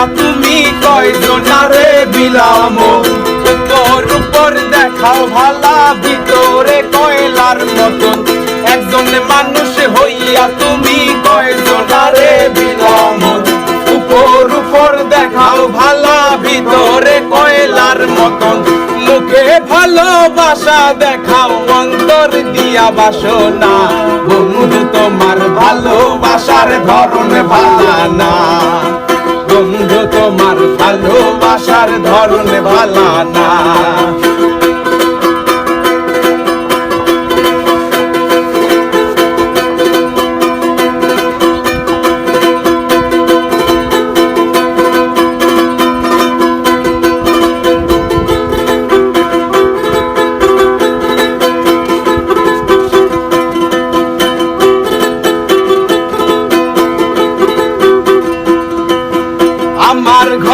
হইয়া তুমি কয়জনারে বিলাম উপর উপর দেখাও ভালা, ভিতরে কয়লার মতন। একজন মানুষ হইয়া তুমি কয়জনারে বিলাম, উপর উপর দেখাও ভালা, ভিতরে কয়লার মতন। মুখে ভালোবাসা দেখাও, অন্তর দিয়া বাসনা। বন্ধু, তোমার ভালোবাসার ধরন ভালা না। ভালোবাসার ধরন ভালা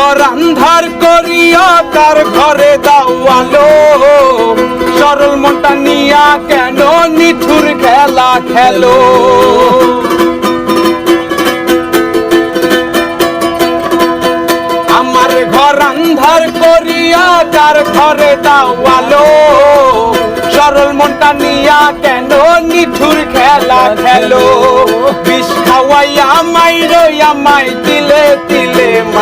ঘর আন্ধার করিয়া তার ঘরে দাওয়ালো সরল মোটা নিয়া কেন নিঠুর খেলা খেলো? আমার ঘর আন্ধার করিয়া তার ঘরে দাওয়ালো সরল মনটা নিয়া কেন নিঠুর খেলা খেলো? বিষ খাওয়াইয়া মাইরো আমায় দিলে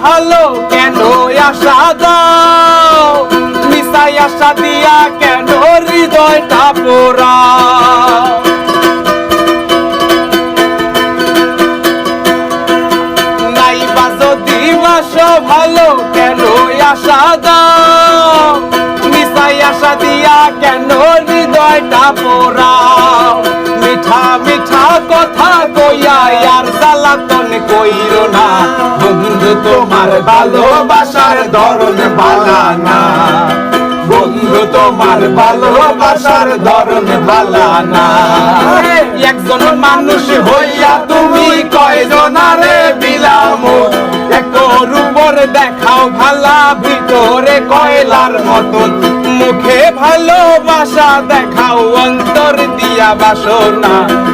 ভালো কেন আশা দাও? মিশাই আশা দিয়া কেন হৃদয়টা পোড়া? নাই বাজতি বাস ভালো কেন আশা দাও? মিশাই আশা দিয়া কেন হৃদয়টা পোড়াও মিঠা মিঠা কথা জ্বালাতন কইর না। বন্ধু, তোমার ভালোবাসার ধরন বালা না বন্ধু, তোমার ভালোবাসার ধরন বালা না একজন মানুষ হইয়া তুমি কয়জনারে বিলাম? একর উপর দেখাও ভালা, ভিতরে কয়লার মতন। মুখে ভালোবাসা দেখাও, অন্তর দিয়া বাসনা।